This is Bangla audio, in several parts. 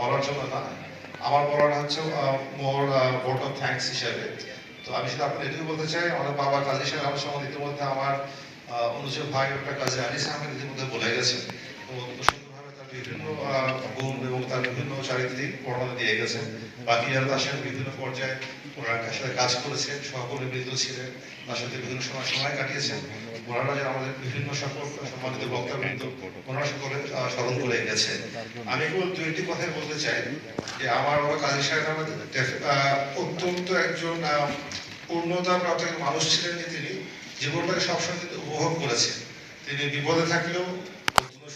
বলার জন্য না। আমার বলার হচ্ছে মোর ভোট অফ থ্যাঙ্কস হিসাবে। তো আমি শুধু আপনার এটুকু বলতে চাই আমার বাবা কাজী সাহেব আমার সঙ্গে ইতিমধ্যে আমার আহ, অনুজ ভাই একটা কাজে আনিস আহমেদ ইতিমধ্যে বলে গেছেন। তো সুন্দরভাবে তার বিভিন্ন গুণ এবং তার বিভিন্ন চারিত্রিক বর্ণনা দিয়ে গেছেন। বাকি যারা তার সাথে বিভিন্ন পর্যায়ে ওনার সাথে কাজ করেছেন সহকর্মী বৃন্দ ছিলেন তার সাথে বিভিন্ন সময় সময় কাটিয়েছেন। ওনারা যে আমাদের বিভিন্ন সকল সম্মানিত বক্তাবৃন্দ ওনারা সকলে স্মরণ করে গেছেন আমি কেবল দুইটি কথাই বলতে চাই, যে আমার বাবা কাজী সাহেব অত্যন্ত একজন পূর্ণতা প্রাপ্ত মানুষ ছিলেন যে তিনি জীবনটাকে সবসময় কিন্তু উপভোগ করেছেন। তিনি বিপদে থাকলেও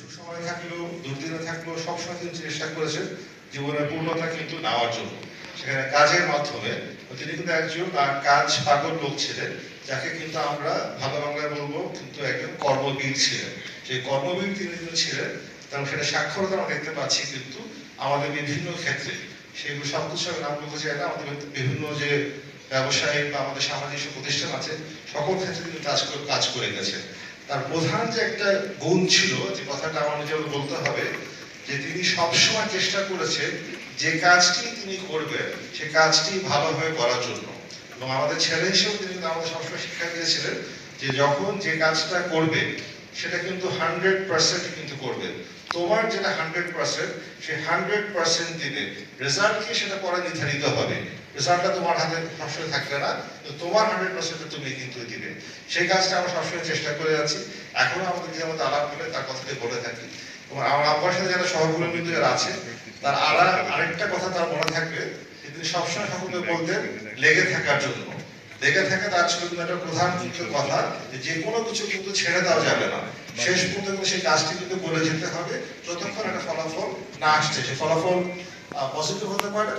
সুসময় থাকলেও, দুর্দিনে থাকলেও সবসময় তিনি চেষ্টা করেছেন জীবনের পূর্ণতা কিন্তু নেওয়ার জন্য। সেখানে কাজের মাধ্যমে তিনি কিন্তু একজন কাজ পাগল লোক ছিলেন, যাকে কিন্তু আমরা ভালো বাংলায় বলব কিন্তু একজন কর্মবীর ছিলেন। সেই কর্মবীর তিনি কিন্তু ছিলেন এবং সেটা সাক্ষরতা আমরা দেখতে পাচ্ছি, কিন্তু আমাদের বিভিন্ন ক্ষেত্রে সেগুলো সব কিছু নাম বলতে চাই না আমাদের বিভিন্ন যে ব্যবসায়িক বা আমাদের সামাজিক প্রতিষ্ঠান আছে, সকল ক্ষেত্রে তিনি কাজ করে কাজ করে গেছেন তার প্রধান যে একটা গুণ ছিল, যে কথাটা আমার নিজের বলতে হবে, যে তিনি সবসময় চেষ্টা করেছেন যে কাজটি তিনি করবেন, সে কাজটি ভালোভাবে করার জন্য। এবং আমাদের ছেলে হিসেবে তিনি কিন্তু আমাদের সবসময় শিক্ষা দিয়েছিলেন যে যখন যে কাজটা করবে সেটা কিন্তু হান্ড্রেড পার্সেন্ট কিন্তু করবে। তোমার যেটা হান্ড্রেড পার্সেন্ট সে হান্ড্রেড পার্সেন্ট দিবে। রেজাল্ট কি সেটা পরে নির্ধারিত হবে। রেজাল্টটা তোমার হাতে সবসময় থাকবে না, তো তোমার হান্ড্রেড পার্সেন্ট তুমি কিন্তু দিবে। সেই কাজটা আমরা সবসময় চেষ্টা করে যাচ্ছি এখনও আমাদের যে আমাদের আলাপ করে তার কথাটি বলে থাকি। এবং আমার আব্বার সাথে যারা সহকর্মী বিন্দু যারা আছে, তার আর আরেকটা কথা তার মনে থাকবে তিনি সবসময় সকলকে বলতেন, লেগে থাকার জন্য। লেগে থাকে তার ছিল কিন্তু একটা প্রধান মুখ্য কথা যে কোনো কিছু কিন্তু ছেড়ে দেওয়া যাবে না। শেষ পর্যন্ত কিন্তু সেই কাজটি কিন্তু করে যেতে হবে। যতক্ষণ একটা ফলাফল না আসছে সে ফলাফল পজিটিভ হতে পারে।